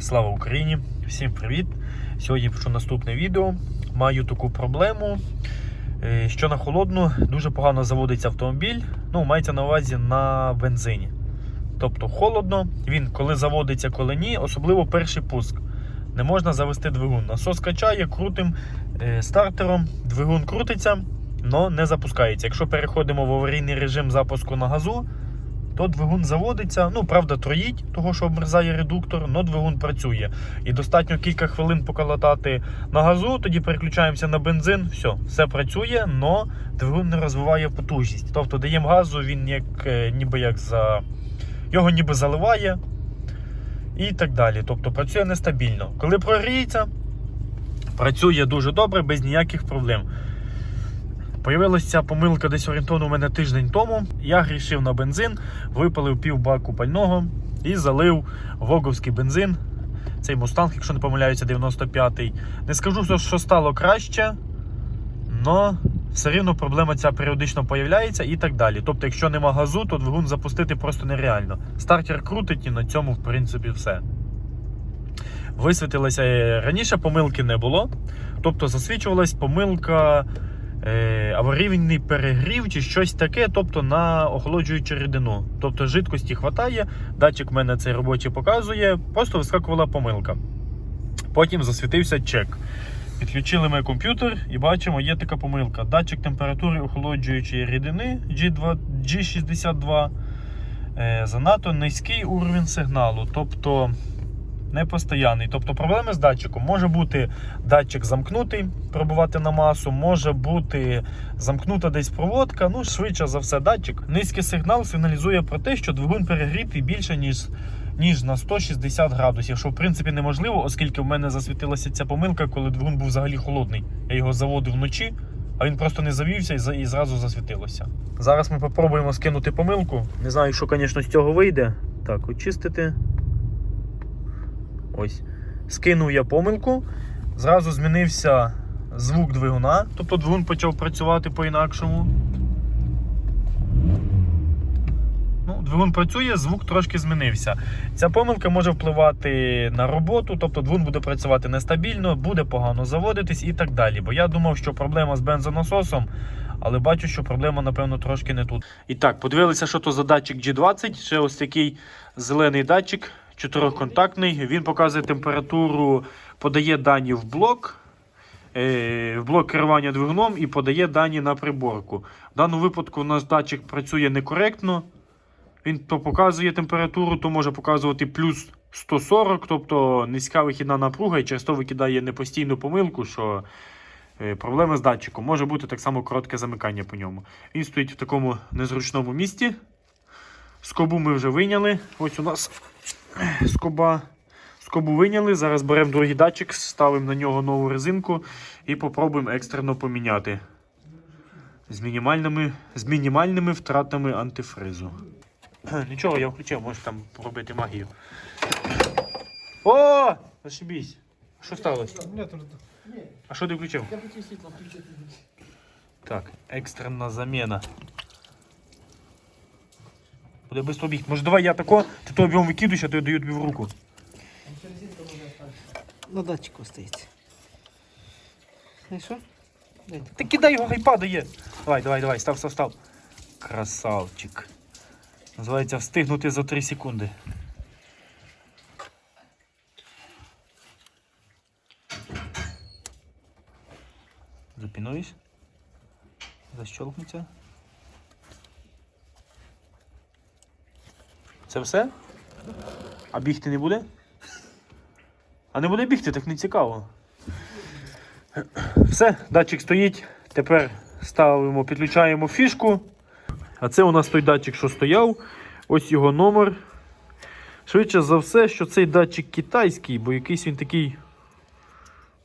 Слава Україні! Всім привіт! Сьогодні пишу наступне відео. Маю таку проблему, е, що на холодну дуже погано заводиться автомобіль. Ну, мається на увазі на бензині. Тобто холодно, він коли заводиться, коли ні, особливо перший пуск. Не можна завести двигун. Насос качає, крутим е, стартером, двигун крутиться, але не запускається. Якщо переходимо в аварійний режим запуску на газу, то двигун заводиться. Ну, правда, троїть, того що обмерзає редуктор, але двигун працює. І достатньо кілька хвилин поколотати на газу, тоді переключаємося на бензин, все, все працює, але двигун не розвиває потужність. Тобто даємо газу, він як, е, ніби як за. Його ніби заливає і так далі. Тобто працює нестабільно. Коли прогріється, працює дуже добре, без ніяких проблем. Появилася помилка десь орієнтовно у мене тиждень тому. Я грішив на бензин, випалив пів баку пального і залив воговський бензин. Цей мустанг, якщо не помиляюся, 95-й. Не скажу, що- стало краще, але все рівно проблема ця періодично появляється і так далі. Тобто, якщо нема газу, то двигун запустити просто нереально. Стартер крутить і на цьому, в принципі, все. Висвітилося е, раніше, помилки не було. Тобто засвічувалась помилка аварійний перегрів чи щось таке, тобто на охолоджуючу рідину. Тобто жидкості хватає, датчик в мене цей робочий показує, просто вискакувала помилка. Потім засвітився чек. Підключили ми комп'ютер і бачимо, є така помилка. Датчик температури охолоджуючої рідини G2, G62 е, занадто низький уровень сигналу, тобто непостоянний. Тобто проблеми з датчиком. Може бути датчик замкнутий, пробувати на масу, може бути замкнута десь проводка. Ну, швидше за все, датчик. Низький сигнал сигналізує про те, що двигун перегрітий більше, ніж ніж на 160 градусів, що в принципі неможливо, оскільки в мене засвітилася ця помилка, коли двигун був взагалі холодний. Я його заводив вночі, а він просто не завівся і, і зразу засвітилося. Зараз ми спробуємо скинути помилку. Не знаю, що, звісно, з цього вийде. Так, очистити. Ось. Скинув я помилку. Зразу змінився звук двигуна, тобто двигун почав працювати по-інакшому. Ну, двигун працює, звук трошки змінився. Ця помилка може впливати на роботу, тобто двигун буде працювати нестабільно, буде погано заводитись і так далі. Бо я думав, що проблема з бензонасосом, але бачу, що проблема, напевно, трошки не тут. І так, подивилися, що то за датчик G20. Ще ось такий зелений датчик, чотирьохконтактний. Він показує температуру, подає дані в блок. е, В блок керування двигуном і подає дані на приборку. В даному випадку у нас датчик працює некоректно. Він то показує температуру, то може показувати плюс 140, тобто низька вихідна напруга, і через то викидає непостійну помилку, що е, проблеми з датчиком. Може бути так само коротке замикання по ньому. Він стоїть в такому незручному місці. Скобу ми вже вийняли. Ось у нас скоба. Скобу вийняли. Зараз беремо другий датчик, ставимо на нього нову резинку і попробуємо екстрено поміняти. З мінімальними, з мінімальними втратами антифризу. Нічого, я включив, можеш там поробити магію. О! Зашибісь. Що сталося? А що ти включив? Я хотів світло включити. Так, екстрена заміна. Буде швидко бігти. Може давай я тако, ти то об'єм викидуєш, а то я даю тобі в руку. На датчику стоїть. Знайшов? Дай. Ти кидай його, хай падає. Давай, давай, давай, став, став, став. Красавчик. Називається встигнути за 3 секунди. Запінуюсь. Защелкнеться. Це все? А бігти не буде? А не буде бігти, так не цікаво. Все, датчик стоїть. Тепер ставимо, підключаємо фішку. А це у нас той датчик, що стояв. Ось його номер. Швидше за все, що цей датчик китайський, бо якийсь він такий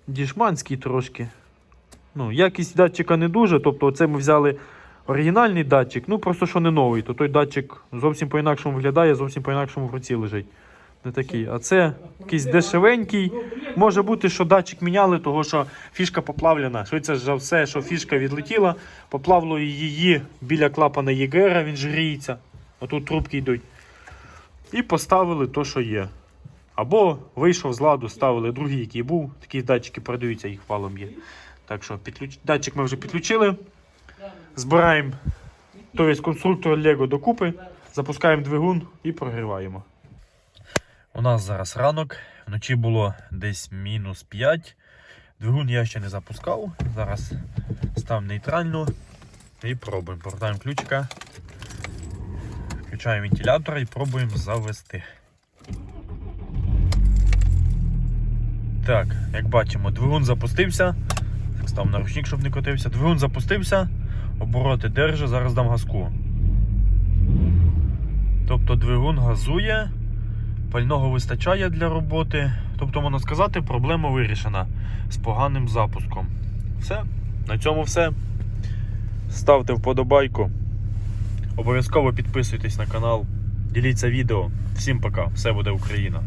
дішманський трошки. Ну, якість датчика не дуже. Тобто, це ми взяли оригінальний датчик, ну просто що не новий, то той датчик зовсім по-інакшому виглядає, зовсім по-інакшому в руці лежить. Не такий. А це якийсь дешевенький. Може бути, що датчик міняли, того що фішка поплавлена. Швидше за все, що фішка відлетіла, поплавило її біля клапана ЄГР, він ж гріється. Отут трубки йдуть. І поставили то, що є. Або вийшов з ладу, ставили другий, який був. Такі датчики продаються, їх валом є. Так що підключ... датчик ми вже підключили. Збираємо тобто конструктор Lego докупи, запускаємо двигун і прогріваємо. У нас зараз ранок. Вночі було десь мінус 5. Двигун я ще не запускав. Зараз став нейтрально і пробуємо. Повертаємо ключика. Включаємо вентилятор і пробуємо завести. Так, як бачимо, двигун запустився. Став на ручник, щоб не котився. Двигун запустився, обороти держи, зараз дам газку. Тобто двигун газує, пального вистачає для роботи. Тобто, можна сказати, проблема вирішена з поганим запуском. Все, на цьому все. Ставте вподобайку. Обов'язково підписуйтесь на канал, діліться відео. Всім пока, все буде Україна.